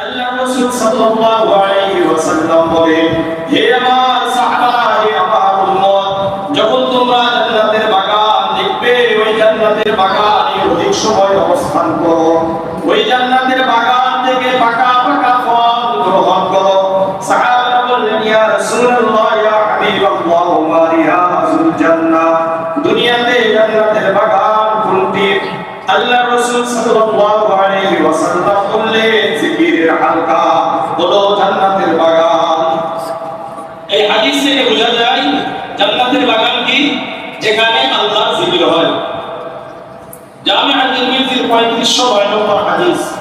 আল্লাহ রাসূল সাল্লাল্লাহু আলাইহি ওয়াসাল্লাম বলেন, হে আমার সাহাবা, হে আমার উম্মত, যখন তোমরা জান্নাতের বাগান দেখবে, ওই জান্নাতের বাগানে অধিক সময় অবস্থান করো। ওই chamar para o paraíso.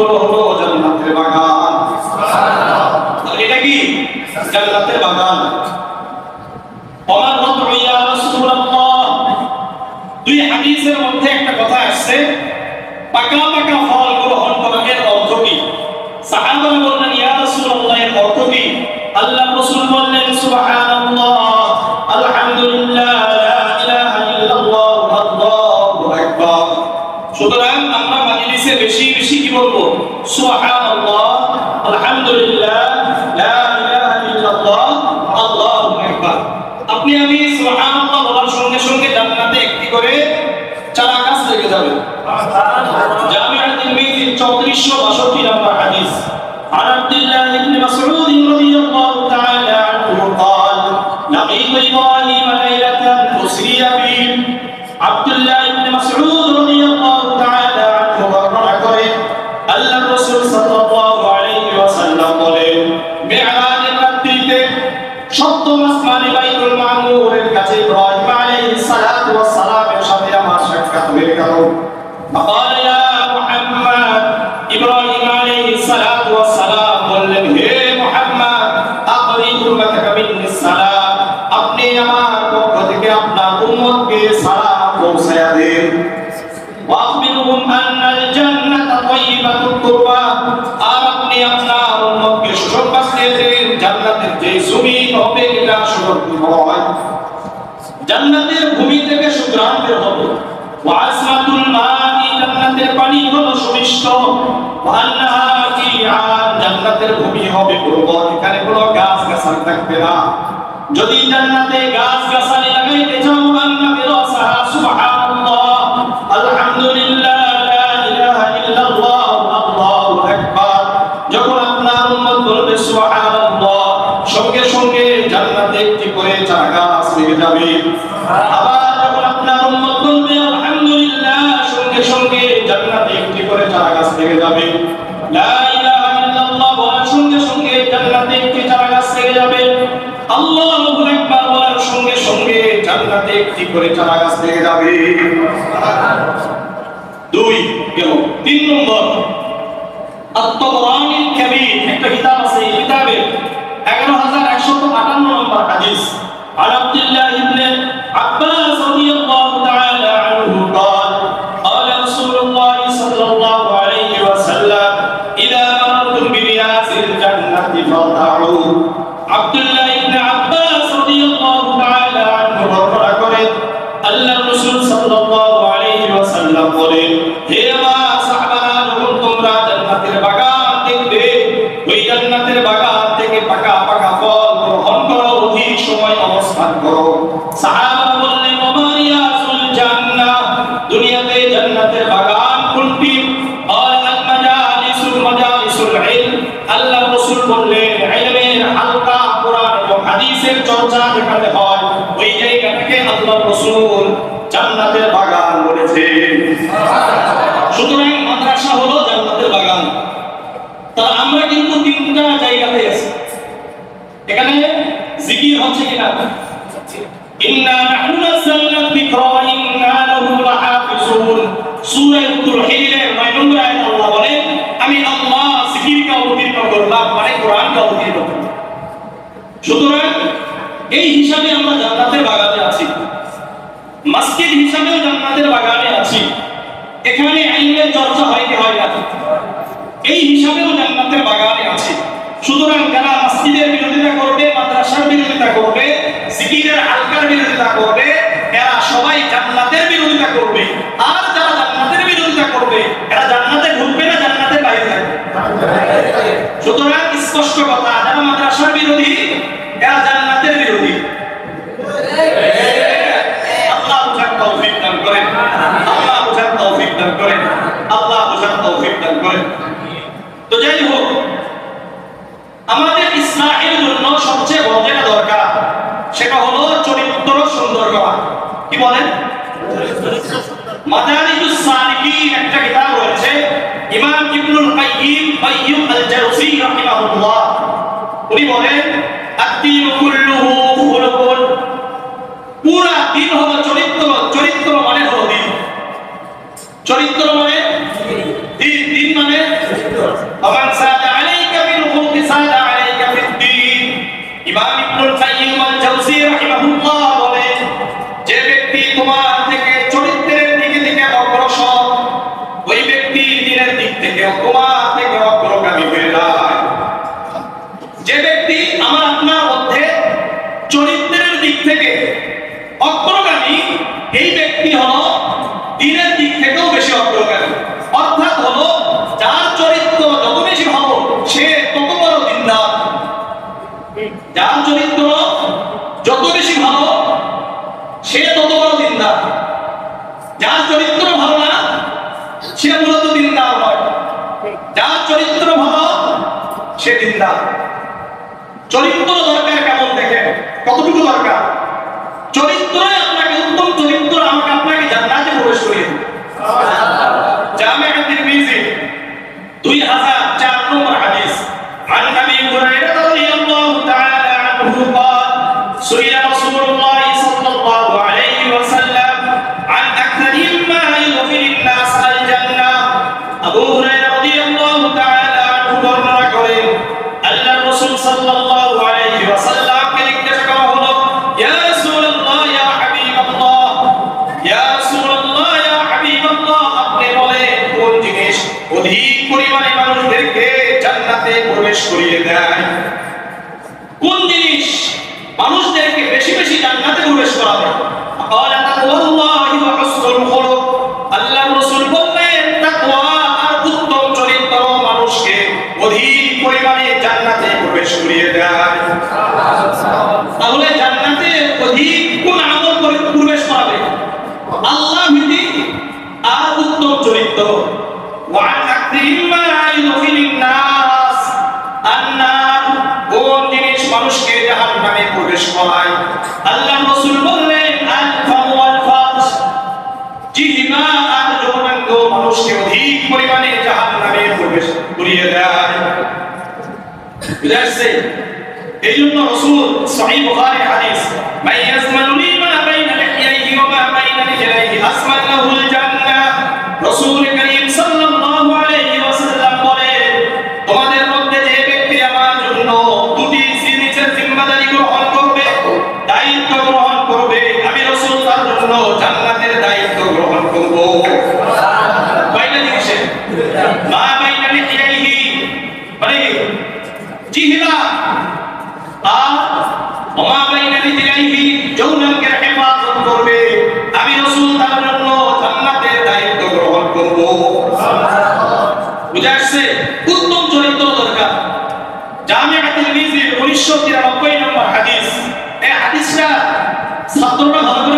হলো হলো জান্নাতের বাগান। এটা কি? আমার পক্ষ থেকে আপনার উম্মতকে সালাম পৌঁছায়া দেন ওয়াখবিরহুম আন্নাল জান্নাতা তাইয়িবাতুত তুরবা আর আপনি আপনার উম্মতকে সুসংবাদ দেন, জান্নাতের যে জমি হবে এটা সুগন্ধ হয়। জান্নাতের ভূমি থেকে সুগ্রাম হবে। ওয়া আসমাতুল জান্নাতের পানি হলো সুমিষ্ট। ওয়া আন্নাহা জান্নাতের ভূমি হবে উর্বর। এখানে কোনো গাছ গাছালি থাকবে না। যদি জান্নাতে গাছ গাছালি লাগাইতে চাও সুবহানাল্লাহ। আলহামদুলিল্লাহ, লা ইলাহা ইল্লাল্লাহ, আল্লাহু আকবার। যখন আপনার উম্মত বলবে, সুবহানাল্লাহ, সঙ্গে সঙ্গে জান্নাতে একটি করে চারাগাছ লেগে যাবে। আবার যখন আপনার উম্মত বলবে, আলহামদুলিল্লাহ, সঙ্গে সঙ্গে জান্নাতে একটি করে চারাগাছ লেগে যাবে। লা কি করে চারা গাছ থেকে যাবে দুই গেল তিন নম্বর আত্মবরানিল কবির একটা কিতাব আছে এই কিতাবে 11158 নম্বর হাদিস عن عبد الله بن عباس رضي الله تعالى عنه قال قال رسول الله صلى الله عليه وسلم إذا مررتم برياض الجنة فارتعوا সুতরাং এই হিসাবে আমরা জান্নাতের বাগানে আছি। মসজিদ হিসাবেও জান্নাতের বাগানে আছি। এখানে আইনের চর্চা হয় কি হয় না? রাহিমাহুল্লাহ উনি বলেন আত্মীয় কুল্লুহু পুরা দিন হলো চরিত্র চরিত্র মানে হলো দিন। চরিত্র মানে দিন দিন মানে কিতাব চরিত্র দরকার কেমন দেখেন? কতটুকু দরকার? জিহরা আর ওমা বাইনা রিজলাইহি যৌনকে হেফাজত করবে। আমি রাসূল তার জন্য জান্নাতের দায়িত্ব গ্রহণ করব। বুঝে আসছে? উত্তম চরিত্র দরকার। জামিআতুল মিজি 1993 নম্বর হাদিস। এই হাদিসটা ছাত্ররা ভালো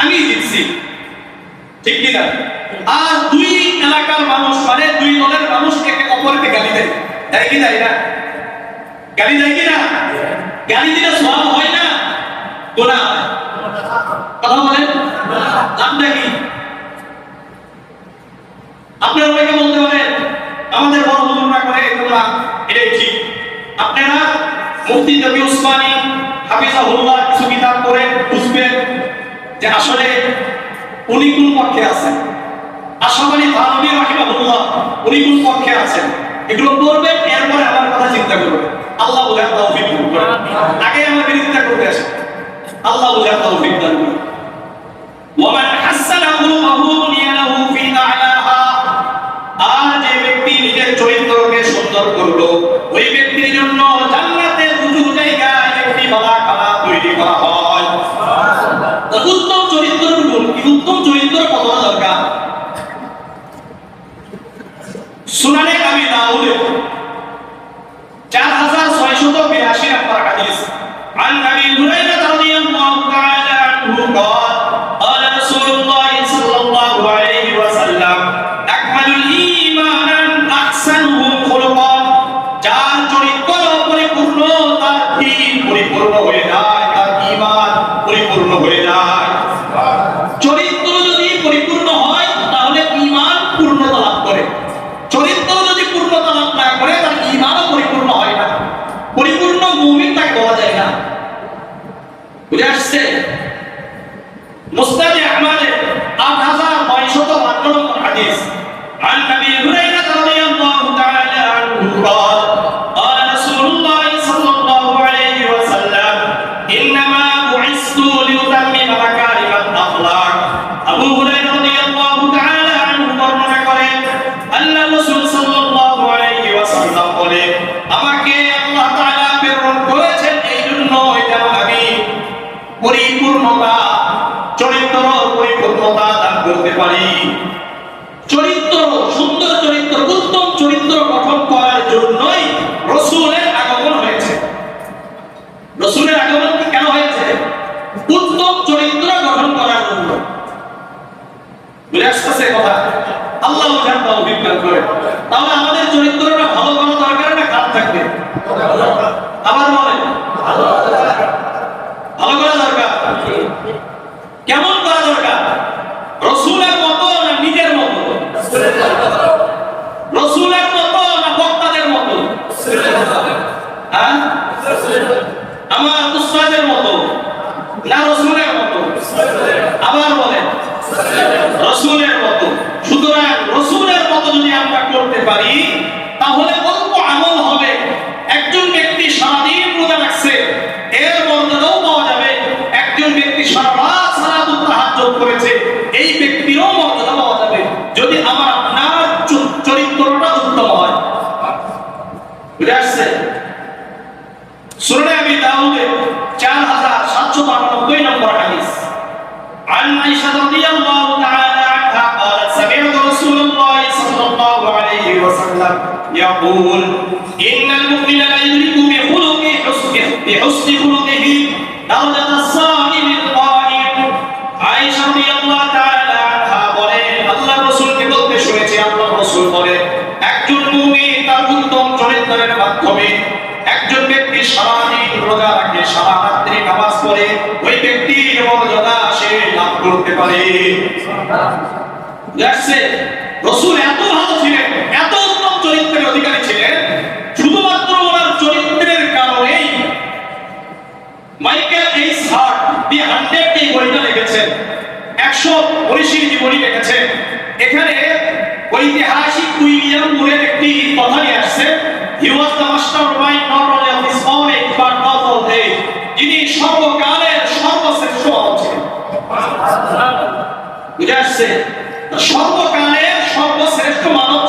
আমি জিতছি ঠিক কিনা আর দুই এলাকার মানুষ মানে দুই দলের মানুষ একে অপরকে গালি দেয়। তাই কি দেয় না গালি দেয় কি না? গালি দিলে সব হয় না। গোনা কথা বলেন। নামটা কি? আপনারা অনেকে বলতে পারেন, আমাদের বড় হুজুররা করে তোমরা, এটাই ঠিক। আপনারা মুফতি নবী উসমানী, হাফিজাহুল্লাহ কিছু কিতাব করেন যে আসলে উনি কোন পক্ষে আছেন? আশাবাদী তানবী রাহিমাহুল্লাহ উনি কোন পক্ষে আছেন? এগুলো করবে এরপরে আমার কথা চিন্তা করবে আল্লাহ বলে তৌফিক দান করবে আগে আমার বিরোধিতা করতে আসে আল্লাহ বলে তৌফিক দান করবে ওয়া মান হাসানাহু আহু নিয়াহু ফি আ'লা কেমন করা দরকার? রসুলের মতো না নিজের মতো? রসুলের মতো না বক্তাদের মতো? হ্যাঁ? আমার উস্তাদের মতো? না রসুলের মতো? আবার বলেন, রসুলের মতো। সুতরাং রসুলের মতো যদি আমরা করতে পারি, তাহলে رضي الله تعالى عنها. قالت سمعت رسول الله صلى الله عليه وسلم يقول إن المؤمن لا يدرك بحسن خلقه درجة রসুল এত ভালো ছিলেন, এত উত্তম চরিত্রের অধিকারী ছিলেন, শুধুমাত্র ওনার চরিত্রের কারণেই Michael H Hart the hundred এই বইটা লিখেছেন, একশো উনিশের জীবনী লিখেছেন। এখানে ঐতিহাসিক উইলিয়াম মুরের একটি কথা নিয়ে আসছে he was the master mind not only of his own age of all যিনি সর্বকাল এসেছে সর্বকালে সর্বশ্রেষ্ঠ মানব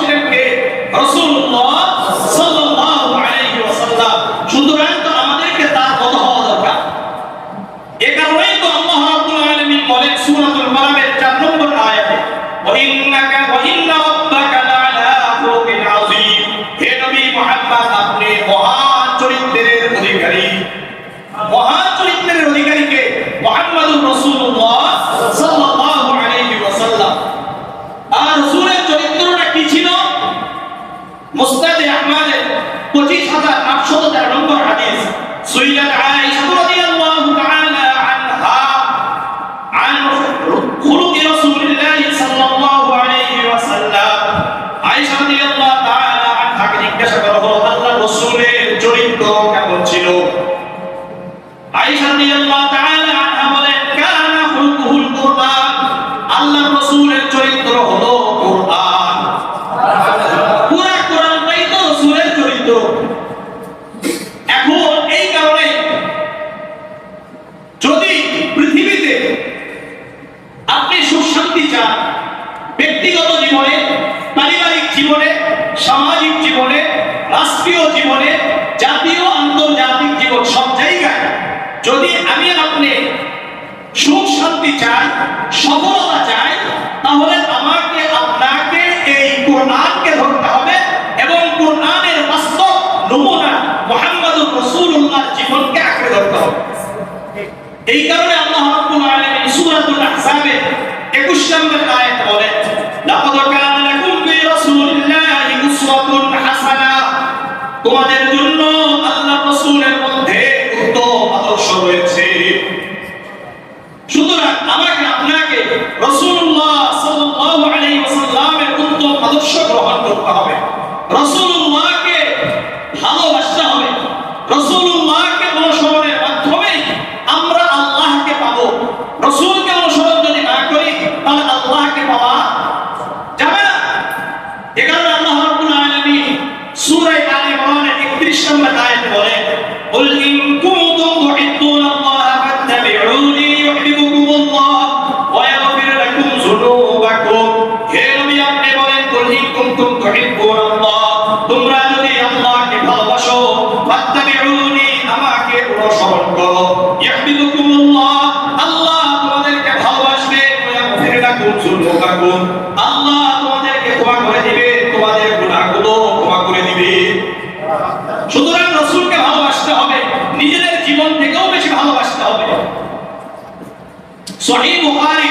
সহিহ বুখারী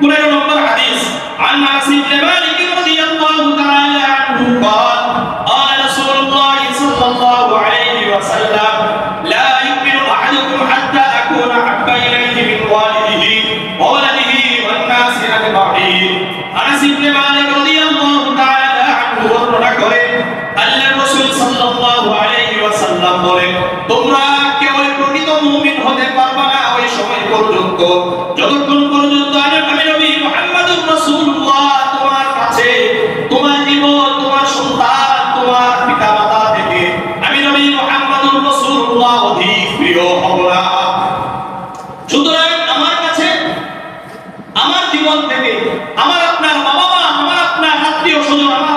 15 নম্বর হাদিস عن انس بن مالك رضي الله تعالى عنه قال قال رسول الله صلى الله عليه وسلم لا يؤمن احدكم حتى اكون احب اليه من والده وولده والناس اجمعين انس بن مالك رضي الله تعالى عنه বর্ণনা করেন আল্লাহ রাসূল সাল্লাল্লাহু আলাইহি ওয়াসাল্লাম বলেন তোমরা কেবল প্রকৃত মুমিন হতে পারবে না ওই সময় পর্যন্ত জীবন থেকে। আমার আপনার বাবা মা আমার আপনার আত্মীয় স্বজন আমার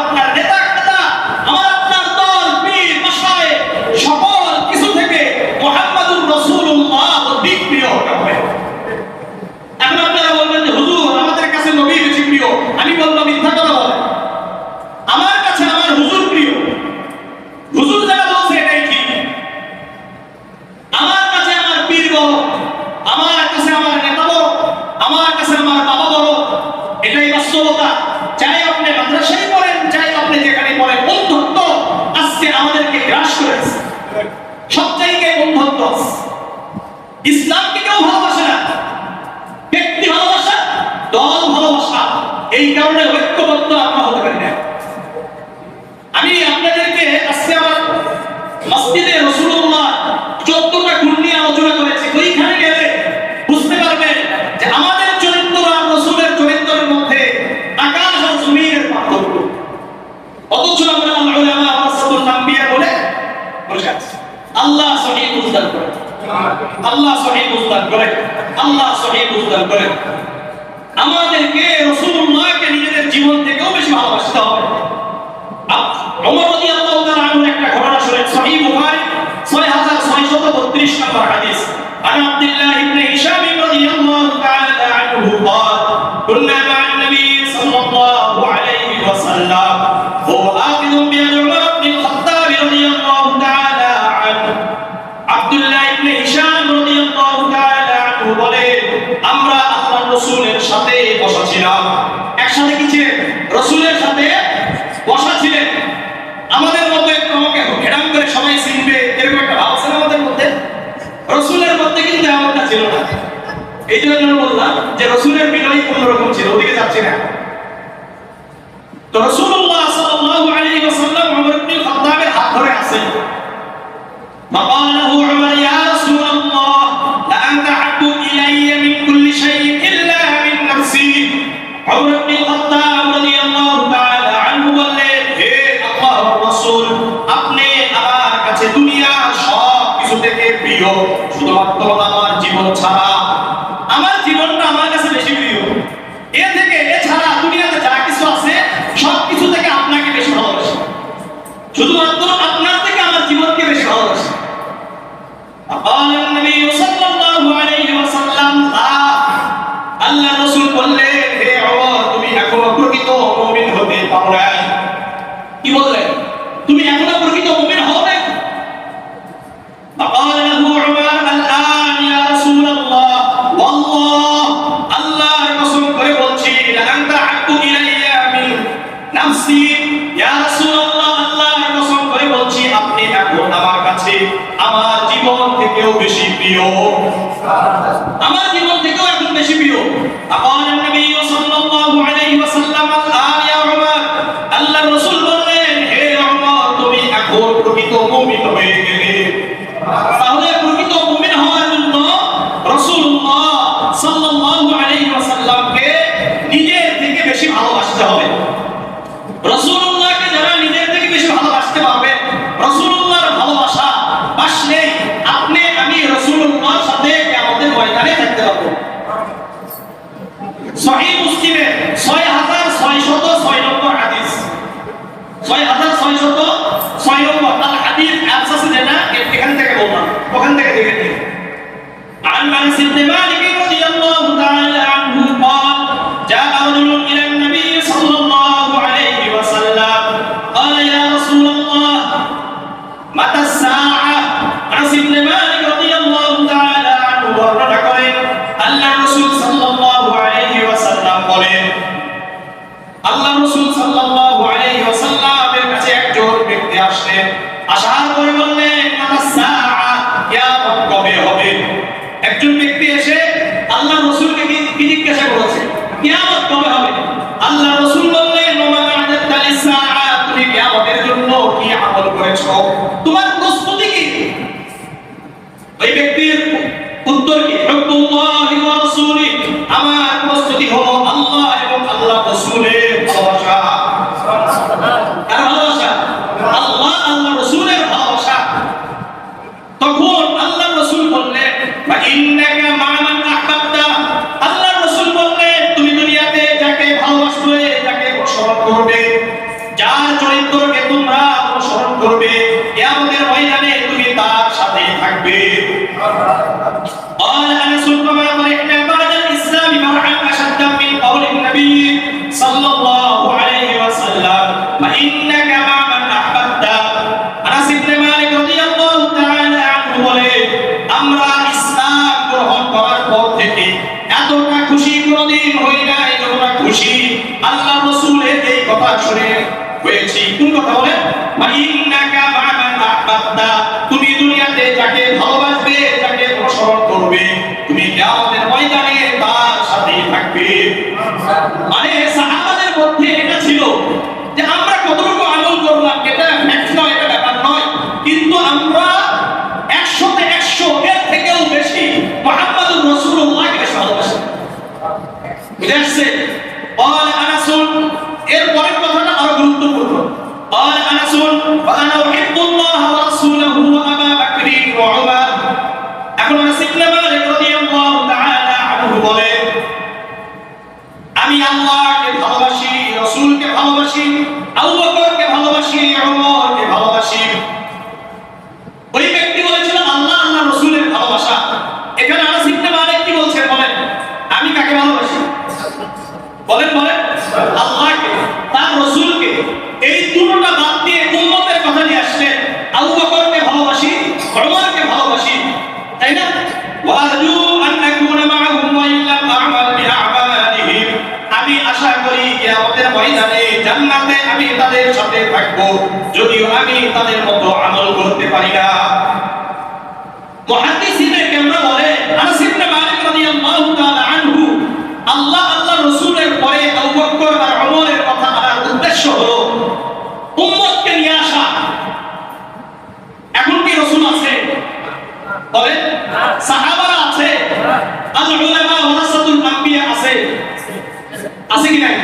আল্লাহ সহি বুঝদান করেন। আমাদেরকে রসুল্লাহকে নিজেদের জীবন থেকেও বেশি ভালোবাসতে হবে। ওমর রাদিয়াল্লাহু তাআলা এই জন্য বললাম যে রসুলের বিনয় রকম ছিল, ওদিকে যাচ্ছি না। তো রসুল্লাহ সাল্লাল্লাহু আলাইহি ওয়াসাল্লাম ওমর ইবনে হাত ধরে আছেন। মাকালাহু শুধুমাত্র করেছ? তোমার প্রস্তুতি কি? ওই ব্যক্তির উত্তর কি? আল্লাহ রসুলের এই কথা শুনে হয়েছি কোন কথা বলে তুমি দুনিয়াতে যাকে ভালোবাসবে, যাকে অনুসরণ করবে, তুমি কিয়ামতের ময়দানে তার সাথে থাকবে। মানে সাহাবাদের মধ্যে এটা ছিল যে আমরা কতটুকু আমল করলাম, এটা ফ্যাক্ট নয়, এটা ব্যাপার নয়। কিন্তু আমরা একশোতে একশো, এর থেকেও বেশি মোহাম্মদুর রসুল্লাহকে ভালোবাসি। বুঝে আসছে? قال انس এর পরের কথাটা আরও গুরুত্বপূর্ণ। قال انس وانا احب الله ورسوله وابا بكر وعمر. এখন انس ইবনে মালিক রাদিয়াল্লাহু তাআলা আনহু বলে, আমি আল্লাহকে ভালোবাসি, রাসূলকে ভালোবাসি, আবু বকর বলেন বলেন। আল্লাহকে, তার রাসূলকে এই দুটোটা বাদ দিয়ে উম্মতের কথা নিয়ে আসলেন আবু বকরকে ভালোবাসি, ওমরকে ভালোবাসি, তাই না? নাকুনা মাআহুম ওয়া আ'মাল আমি আশা করি কিয়ামতের ময়দানে, জান্নাতে আমি তাদের সাথে থাকব, যদিও আমি তাদের মতো আমল করতে পারি না। মুহাদ্দিসিনে কেমরা বলে আনাস ইবনে মালিক রাদিয়াল্লাহু তাআলা আনহু, আল্লাহ আল্লাহ রাসূলের পরে আর ওমরের কথা বলার উদ্দেশ্য উম্মতকে নিয়ে আসা। এখন কি আছে? বলে সাহাবারা আছে আছে। কি নাই?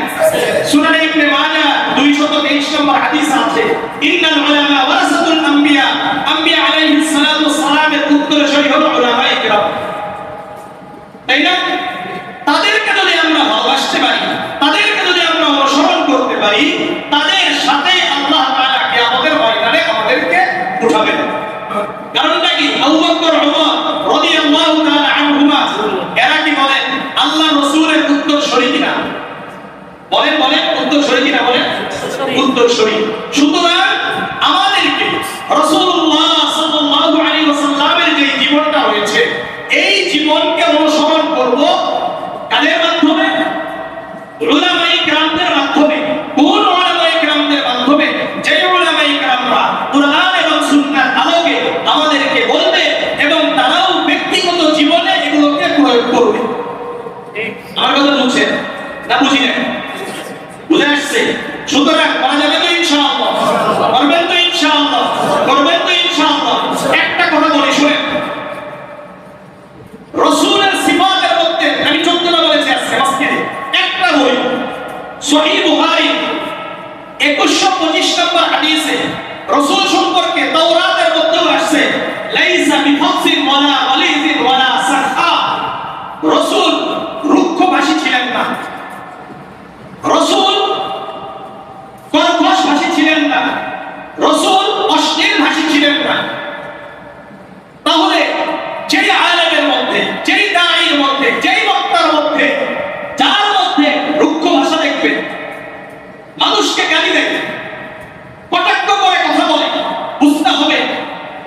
সুনানে ইবনে মাজাহ 223 নম্বর হাদিস আছে, ইন্নাল ওয়ারাসাতুল আম্বিয়া আম্বিয়া আলাইহিস সালাতু ওয়াস সালামের উত্তরসূরি হলো উলামায়ে কিরাম তাই না তাদেরকে যদি আমরা ভালোবাসতে পারি তাদেরকে যদি আমরা অনুসরণ করতে পারি তাদের সাথে আল্লাহ তাআলা কিয়ামতের ময়দানে আমাদেরকে উঠাবেন কারণটা কি আবু বকর ওমর রাদিয়াল্লাহু তাআলা আনহুমা এরা কি বলেন আল্লাহ রাসূলের উত্তর সরি কিনা বলেন বলেন উত্তর সরি কিনা বলেন? উত্তর সরি সুতরাং আমাদেরকে রাসূলুল্লাহ সাল্লাল্লাহু আলাইহি ওয়াসাল্লামের যে জীবনটা রয়েছে এই জীবনকে অনুসরণ করব কাদের মাধ্যমে উলামায়ে কেরামদের মাধ্যমে কোন উলামায়ে কেরামদের মাধ্যমে যে উলামায়ে কেরামরা কুরআন এবং সুন্নাহর আলোকে আমাদেরকে বলবে এবং তারাও ব্যক্তিগত জীবনে এগুলোকে প্রয়োগ করবে আমার কথা বুঝছেন না বুঝি না বুঝে আসছে? সুতরাং করা যাবে তো ইনশাআল্লাহ। করবেন তো ইনশাআল্লাহ। করবেন তো ইনশাআল্লাহ। একটা কথা বলি, শুনেন। রসুলের সিফাতের মধ্যে আমি চোদ্দটা বলেছি আজকে মসজিদে। একটা বই সহিহ বুখারী 2125 নম্বর হাদিসে রসুল সম্পর্কে তাওরাতের মধ্যেও আসছে, লাইসা বিফাসিন ওয়ালা ওয়ালিদিন ওয়ালা সাখা রসুল রুক্ষভাষী ছিলেন না রসুল কর্কশ ভাষী ছিলেন না রসুল অশ্লীল ভাষী ছিলেন না তাহলে যেই আলেমের মধ্যে যেই দাঁড়ির মধ্যে যেই বক্তার মধ্যে যার মধ্যে রুক্ষ ভাষা দেখবেন মানুষকে গালি দেবে কটাক্ষ করে কথা বলে, বুঝতে হবে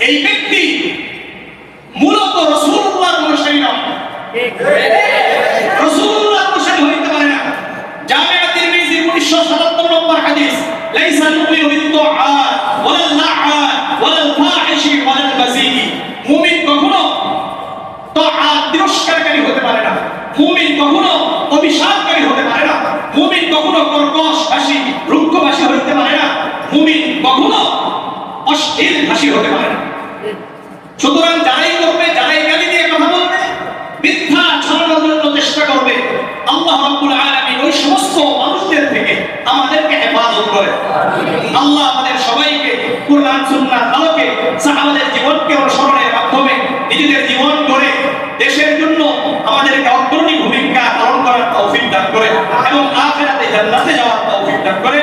এই ব্যক্তি মূলত রসুল্লাহর অনুসারী নয় রসুল্লাহ অনুসারী হইতে পারে না জামিয়া তিরমিজি 1977 নম্বর হাদিস লাইসা মুমিনু বিদ্দুআ ওয়ালা লাআন ওয়ালা ফাহিশি ওয়ালা বাযীকি মুমিন কখনো তাআ তিরস্কারকারী হতে পারে না মুমিন কখনো অভিশাপকারী হতে পারে না মুমিন কখনো কর্কশ ভাষী রুক্ষ ভাষী হতে পারে না মুমিন কখনো অশ্লীল ভাষী হতে পারে সুতরাং যারাই করবে, যারাই গালি দিয়ে কথা বলবে, মিথ্যা ছড়ানোর জন্য চেষ্টা করবে, আল্লাহ রাব্বুল আলামিন ওই সমস্ত মানুষদের থেকে আমাদেরকে হেফাজত করে। আল্লাহ আমাদের সবাইকে কুরআন, সুন্নাহ, আলোকে সাহাবাদের জীবনকে অনুসরণের মাধ্যমে নিজেদের জীবন করে দেশের জন্য আমাদেরকে অগ্রণী ভূমিকা পালন করার তৌফিক দান করে এবং আখিরাতে জান্নাতে যাওয়ার তৌফিক দান করে।